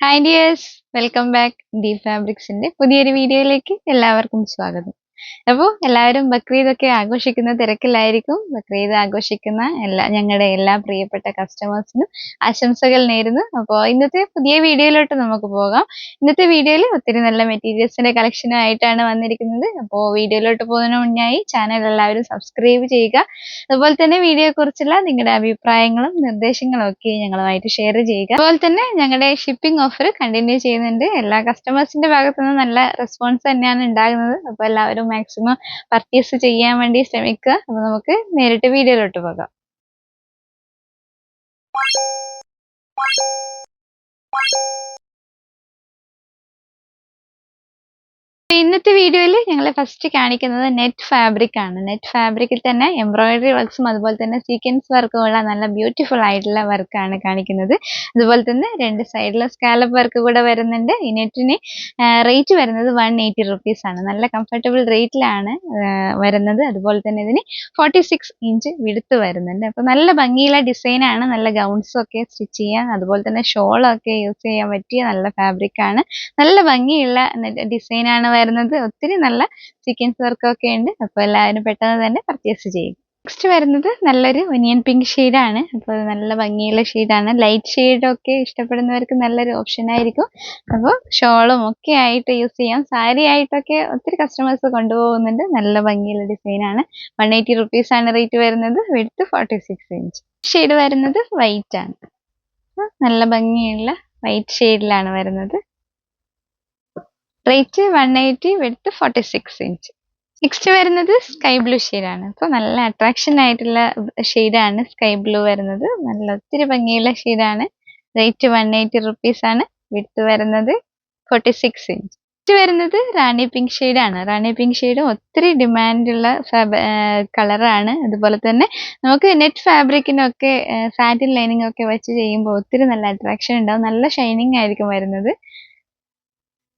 Hi dears welcome back D ഫാബ്രിക്സിന്റെ പുതിയൊരു വീഡിയോയിലേക്ക് എല്ലാവർക്കും സ്വാഗതം. അപ്പോൾ എല്ലാവരും ബക്രീദ് ഒക്കെ ആഘോഷിക്കുന്ന തിരക്കിലായിരിക്കും. ബക്രീദ് ആഘോഷിക്കുന്ന എല്ലാ ഞങ്ങളുടെ എല്ലാ പ്രിയപ്പെട്ട കസ്റ്റമേഴ്സിനും ആശംസകൾ നേരുന്നു. അപ്പോൾ ഇന്നത്തെ പുതിയ വീഡിയോയിലോട്ട് നമുക്ക് പോകാം. ഇന്നത്തെ വീഡിയോയിൽ ഒത്തിരി നല്ല മെറ്റീരിയൽസിന്റെ കളക്ഷനും ആയിട്ടാണ് വന്നിരിക്കുന്നത്. അപ്പോൾ വീഡിയോയിലോട്ട് പോകുന്നതിന് മുന്നായി ചാനൽ എല്ലാവരും സബ്സ്ക്രൈബ് ചെയ്യുക. അതുപോലെ തന്നെ വീഡിയോയെ കുറിച്ചുള്ള നിങ്ങളുടെ അഭിപ്രായങ്ങളും നിർദ്ദേശങ്ങളും ഒക്കെ ഞങ്ങളുമായിട്ട് ഷെയർ ചെയ്യുക. അതുപോലെ തന്നെ ഞങ്ങളുടെ ഷിപ്പിംഗ് ഓഫർ കണ്ടിന്യൂ ചെയ്യുന്നുണ്ട്. എല്ലാ കസ്റ്റമേഴ്സിന്റെ ഭാഗത്തുനിന്ന് നല്ല റെസ്പോൺസ് തന്നെയാണ് ഉണ്ടാകുന്നത്. അപ്പോൾ എല്ലാവരും മാക്സിമം പർച്ചേസ് ചെയ്യാൻ വേണ്ടി ശ്രമിക്കുക. അപ്പോൾ നമുക്ക് നേരിട്ട് വീഡിയോയിലോട്ട് പോകാം. അപ്പൊ ഇന്നത്തെ വീഡിയോയിൽ ഞങ്ങൾ ഫസ്റ്റ് കാണിക്കുന്നത് നെറ്റ് ഫാബ്രിക് ആണ്. നെറ്റ് ഫാബ്രിക്കിൽ തന്നെ എംബ്രോയിഡറി വർക്ക്സും അതുപോലെ തന്നെ സീക്വൻസ് വർക്കും ഉള്ള നല്ല ബ്യൂട്ടിഫുൾ ആയിട്ടുള്ള വർക്കാണ് കാണിക്കുന്നത്. അതുപോലെ തന്നെ രണ്ട് സൈഡിൽ സ്കാലപ്പ് വർക്ക് കൂടെ വരുന്നുണ്ട്. ഈ നെറ്റിന് റേറ്റ് വരുന്നത് വൺ എയ്റ്റി ആണ്. നല്ല കംഫർട്ടബിൾ റേറ്റിലാണ് വരുന്നത്. അതുപോലെ തന്നെ ഇതിന് ഫോർട്ടി ഇഞ്ച് വിടുത്ത് വരുന്നുണ്ട്. അപ്പോൾ നല്ല ഭംഗിയുള്ള ഡിസൈനാണ് നല്ല ഗൗൺസും ഒക്കെ സ്റ്റിച്ച് ചെയ്യാൻ അതുപോലെ തന്നെ ഷോളൊക്കെ യൂസ് ചെയ്യാൻ പറ്റിയ നല്ല ഫാബ്രിക് ആണ്. നല്ല ഭംഗിയുള്ള ഡിസൈനാണ് വരുന്നത് ഒത്തിരി നല്ല സീക്വൻസ് വർക്കൊക്കെ ഉണ്ട്. അപ്പോൾ എല്ലാവരും പെട്ടെന്ന് തന്നെ പർച്ചേസ് ചെയ്യും. നെക്സ്റ്റ് വരുന്നത് നല്ലൊരു ഒനിയൻ പിങ്ക് ഷെയ്ഡാണ് അപ്പോൾ നല്ല ഭംഗിയുള്ള ഷെയ്ഡാണ് ലൈറ്റ് ഷെയ്ഡൊക്കെ ഇഷ്ടപ്പെടുന്നവർക്ക് നല്ലൊരു ഓപ്ഷൻ ആയിരിക്കും. അപ്പോൾ ഷോളും ഒക്കെ ആയിട്ട് യൂസ് ചെയ്യാം. സാരി ആയിട്ടൊക്കെ ഒത്തിരി കസ്റ്റമേഴ്സ് കൊണ്ടുപോകുന്നുണ്ട്. നല്ല ഭംഗിയുള്ള ഡിസൈനാണ് വൺ എയ്റ്റി റുപ്പീസാണ് റേറ്റ് വരുന്നത്. Width forty six inch shade വരുന്നത് വൈറ്റ് ആണ്. നല്ല ഭംഗിയുള്ള വൈറ്റ് ഷെയ്ഡിലാണ് വരുന്നത്. Rate one eighty width forty six inch. Next വരുന്നത് സ്കൈ ബ്ലൂ ആണ് അപ്പോൾ നല്ല അട്രാക്ഷൻ ആയിട്ടുള്ള ഷെയ്ഡാണ് സ്കൈ ബ്ലൂ വരുന്നത്. നല്ല ഒത്തിരി ഭംഗിയുള്ള ഷെയ്ഡാണ്. റേറ്റ് വൺ എയ്റ്റി റുപ്പീസ് ആണ്. വിടുത്ത് വരുന്നത് ഫോർട്ടി സിക്സ് ഇഞ്ച്. നെക്സ്റ്റ് വരുന്നത് റാണി പിങ്ക് ആണ് റാണി പിങ്ക് ഷെയ്ഡ് ഒത്തിരി ഡിമാൻഡുള്ള കളറാണ് അതുപോലെ തന്നെ നമുക്ക് നെറ്റ് ഫാബ്രിക്കിനൊക്കെ സാറ്റിൻ ലൈനിങ് ഒക്കെ വെച്ച് ചെയ്യുമ്പോൾ ഒത്തിരി നല്ല അട്രാക്ഷൻ ഉണ്ടാവും. നല്ല ഷൈനിങ് ആയിരിക്കും വരുന്നത്.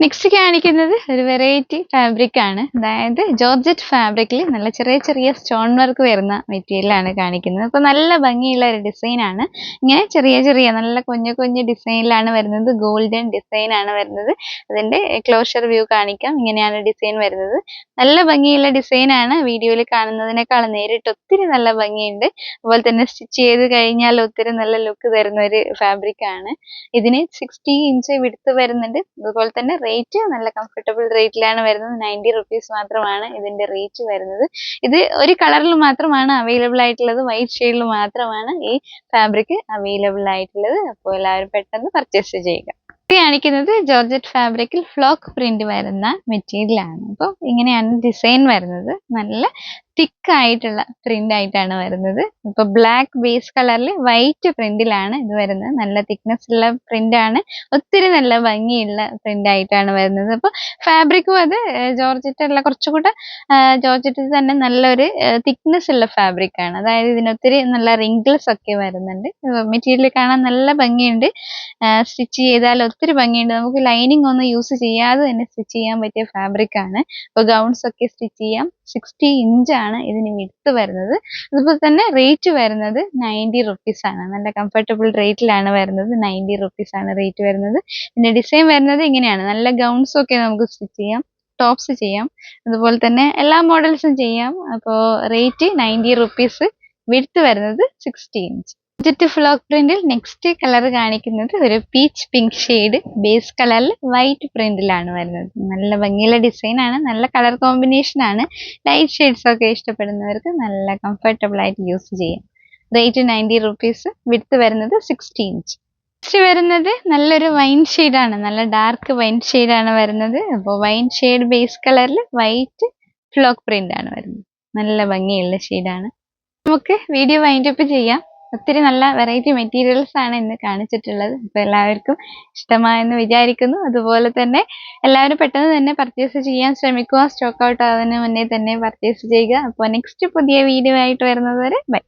നെക്സ്റ്റ് കാണിക്കുന്നത് ഒരു വെറൈറ്റി ഫാബ്രിക് ആണ്. അതായത് ജോർജറ്റ് ഫാബ്രിക്കിൽ നല്ല ചെറിയ ചെറിയ സ്റ്റോൺ വർക്ക് വരുന്ന മെറ്റീരിയൽ ആണ് കാണിക്കുന്നത്. അപ്പോൾ നല്ല ഭംഗിയുള്ള ഒരു ഡിസൈൻ ആണ്. ഇങ്ങനെ ചെറിയ ചെറിയ നല്ല കുഞ്ഞു കുഞ്ഞു ഡിസൈനിലാണ് വരുന്നത്. ഗോൾഡൻ ഡിസൈൻ ആണ് വരുന്നത്. അതിന്റെ ക്ലോഷർ വ്യൂ കാണിക്കാം. ഇങ്ങനെയാണ് ഡിസൈൻ വരുന്നത്. നല്ല ഭംഗിയുള്ള ഡിസൈൻ ആണ്. വീഡിയോയിൽ കാണുന്നതിനേക്കാൾ നേരിട്ട് ഒത്തിരി നല്ല ഭംഗിയുണ്ട്. അതുപോലെ തന്നെ സ്റ്റിച്ച് ചെയ്ത് കഴിഞ്ഞാൽ ഒത്തിരി നല്ല ലുക്ക് തരുന്ന ഒരു ഫാബ്രിക് ആണ്. ഇതിന് സിക്സ്റ്റി ഇഞ്ച് വിടുത്ത് വരുന്നുണ്ട്. അതുപോലെ തന്നെ റേറ്റ് നല്ല കംഫർട്ടബിൾ റേറ്റിലാണ് വരുന്നത്. നയന്റി റുപ്പീസ് മാത്രമാണ് ഇതിന്റെ റേറ്റ് വരുന്നത്. ഇത് ഒരു കളറിൽ മാത്രമാണ് അവൈലബിൾ ആയിട്ടുള്ളത്. വൈറ്റ് ഷെയ്ഡിൽ മാത്രമാണ് ഈ ഫാബ്രിക് അവൈലബിൾ ആയിട്ടുള്ളത്. അപ്പോൾ എല്ലാവരും പെട്ടെന്ന് പർച്ചേസ് ചെയ്യുക. ണിക്കുന്നത് ജോർജറ്റ് ഫാബ്രിക്കിൽ ഫ്ലോക്ക് പ്രിന്റ് വരുന്ന മെറ്റീരിയൽ ആണ്. അപ്പോൾ ഇങ്ങനെയാണ് ഡിസൈൻ വരുന്നത്. നല്ല തിക്ക് ആയിട്ടുള്ള പ്രിന്റ് ആയിട്ടാണ് വരുന്നത്. ഇപ്പൊ ബ്ലാക്ക് ബേസ് കളറിൽ വൈറ്റ് പ്രിന്റിലാണ് ഇത് വരുന്നത്. നല്ല തിക്നെസ് ഉള്ള പ്രിന്റ് ആണ്. ഒത്തിരി നല്ല ഭംഗിയുള്ള പ്രിന്റ് ആയിട്ടാണ് വരുന്നത്. അപ്പൊ ഫാബ്രിക്കും അത് അല്ല കുറച്ചുകൂടെ ജോർജറ്റിൽ തന്നെ നല്ലൊരു തിക്നെസ് ഉള്ള ഫാബ്രിക് ആണ്. അതായത് ഇതിന് ഒത്തിരി നല്ല റിങ്കിൾസ് ഒക്കെ വരുന്നുണ്ട്. മെറ്റീരിയൽ കാണാൻ നല്ല ഭംഗിയുണ്ട്. സ്റ്റിച്ച് ചെയ്താൽ ഒത്തിരി ഭംഗിയുണ്ട്. നമുക്ക് ലൈനിങ് ഒന്നും യൂസ് ചെയ്യാതെ തന്നെ സ്റ്റിച്ച് ചെയ്യാൻ പറ്റിയ ഫാബ്രിക് ആണ്. ഇപ്പൊ ഗൗൺസ് ഒക്കെ സ്റ്റിച്ച് ചെയ്യാം. സിക്സ്റ്റി ആണ് ഇതിന് വിത്ത് വരുന്നത്. അതുപോലെ തന്നെ റേറ്റ് വരുന്നത് നയന്റി റുപ്പീസ് ആണ്. നല്ല കംഫർട്ടബിൾ റേറ്റിലാണ് വരുന്നത് നയന്റി റുപ്പീസ് ആണ് റേറ്റ് വരുന്നത്. പിന്നെ ഡിസൈൻ വരുന്നത് ഇങ്ങനെയാണ്. നല്ല ഗൗൺസ് ഒക്കെ നമുക്ക് സ്റ്റിച്ച് ചെയ്യാം ടോപ്സ് ചെയ്യാം. അതുപോലെ തന്നെ എല്ലാ മോഡൽസും ചെയ്യാം. അപ്പോൾ റേറ്റ് നയന്റി റുപ്പീസ് വിടുത്ത് വരുന്നത് സിക്സ്റ്റി ഇഞ്ച് ഡിജിറ്റ് ഫ്ലോക്ക് പ്രിന്റിൽ നെക്സ്റ്റ് കളർ കാണിക്കുന്നത് ഒരു പീച്ച് പിങ്ക് ഷെയ്ഡ് ബേസ് കളറിൽ വൈറ്റ് പ്രിന്റിലാണ് വരുന്നത്. നല്ല ഭംഗിയുള്ള ഡിസൈൻ ആണ് നല്ല കളർ കോമ്പിനേഷൻ ആണ്. ലൈറ്റ് ഷെയ്ഡ്സ് ഒക്കെ ഇഷ്ടപ്പെടുന്നവർക്ക് നല്ല കംഫർട്ടബിൾ ആയിട്ട് യൂസ് ചെയ്യാം. റേറ്റ് നയന്റി റുപ്പീസ് വിടുത്ത് വരുന്നത് സിക്സ്റ്റി ഇഞ്ച് നെക്സ്റ്റ് വരുന്നത് നല്ലൊരു വൈൻ ആണ് നല്ല ഡാർക്ക് വൈൻ ആണ് വരുന്നത്. അപ്പോൾ വൈൻ ഷെയ്ഡ് ബേസ് കളറിൽ വൈറ്റ് ഫ്ലോക്ക് പ്രിന്റ് ആണ് വരുന്നത്. നല്ല ഭംഗിയുള്ള ഷെയ്ഡാണ് നമുക്ക് വീഡിയോ വൈൻഡപ്പ് ചെയ്യാം. ഒത്തിരി നല്ല വെറൈറ്റി മെറ്റീരിയൽസ് ആണ് ഇന്ന് കാണിച്ചിട്ടുള്ളത്. അപ്പോൾ എല്ലാവർക്കും ഇഷ്ടമായെന്ന് വിചാരിക്കുന്നു. അതുപോലെ തന്നെ എല്ലാവരും പെട്ടെന്ന് തന്നെ പർച്ചേസ് ചെയ്യാൻ ശ്രമിക്കുക. സ്റ്റോക്ക് ഔട്ട് ആവുന്നതിന് മുന്നേ തന്നെ പർച്ചേസ് ചെയ്യുക. അപ്പോൾ നെക്സ്റ്റ് പുതിയ വീഡിയോ ആയിട്ട് വരുന്നത് വരെ ബൈ